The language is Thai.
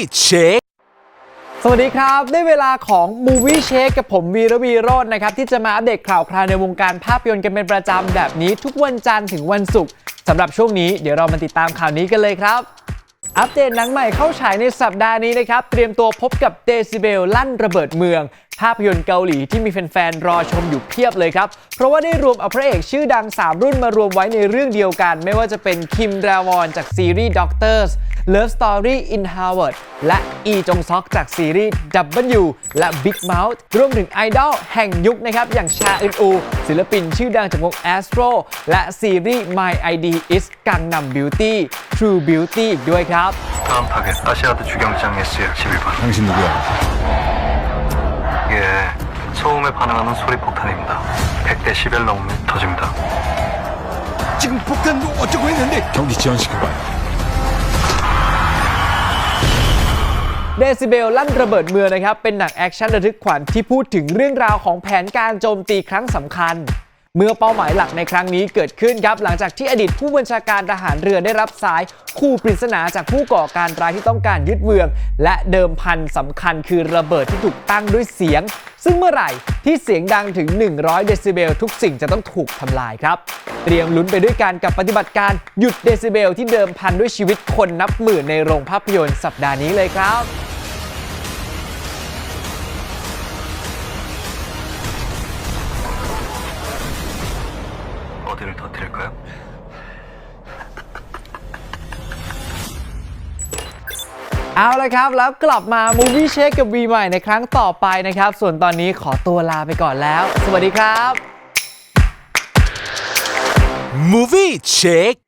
Movie Check สวัสดีครับ ได้เวลาของ Movie Check กับผมวีระวีโรจน์นะครับ ที่จะมาอัปเดตข่าวคราวในวงการภาพยนตร์กันเป็นประจำแบบนี้ทุกวันจันทร์ถึงวันศุกร์สำหรับช่วงนี้เดี๋ยวเรามาติดตามข่าวนี้กันเลยครับ อัปเดตหนังใหม่เข้าฉายในสัปดาห์นี้นะครับ เตรียมตัวพบกับเดซิเบลลั่นระเบิดเมือง ภาพยนตร์เกาหลีที่มีแฟนๆ รอชมอยู่เพียบเลยครับ เพราะว่าได้รวมเอาพระเอกชื่อดัง 3 รุ่นมารวมไว้ในเรื่องเดียวกัน ไม่ว่าจะเป็นคิมราวอนจากซีรีส์ Doctors Love Story in Harvard และ อีจงซอกจากซีรีส์ W และ Big Mouth รวมถึงไอดอลแห่งยุคนะครับ อย่างชาอึนอู ศิลปินชื่อดังจากวง Astro และซีรีส์ My ID is Gangnam Beauty True Beauty อีกด้วยครับ 다음 타겟 아시아드 주경장 SR 11번 당신 누구야? 이게 소음에 반응하는 소리 폭탄입니다 100대 11 넘으면 터집니다 지금 폭탄 어쩌고 했는데 경기 지원시켜봐요. เดซิเบลลั่นระเบิดเมืองนะครับ เป็นหนังแอคชั่นระทึกขวัญที่พูดถึงเรื่องราวของแผนการโจมตีครั้งสำคัญ เมื่อเป้าหมายหลักในครั้งนี้เกิดขึ้นครับหลังจากที่อดีตผู้บัญชาการทหารเรือได้รับสายคู่ปริศนาจากผู้ก่อการร้ายที่ต้องการยึดเมือง และเดิมพันสำคัญคือระเบิดที่ถูกตั้งด้วยเสียง ซึ่งเมื่อไหร่ที่เสียงดังถึง 100 เดซิเบลทุกสิ่งจะต้องถูกทำลายครับ เตรียมลุ้นไปด้วยกันกับปฏิบัติการหยุดเดซิเบลที่เดิมพันด้วยชีวิตคนนับหมื่นในโรงภาพยนตร์สัปดาห์นี้เลยครับ 어디를 터뜨릴까요? เอาละครับ แล้วกลับมา Movie Check กับ V ใหม่ในครั้งต่อไปนะครับ ส่วนตอนนี้ขอตัวลาไปก่อนแล้ว สวัสดีครับ Movie Check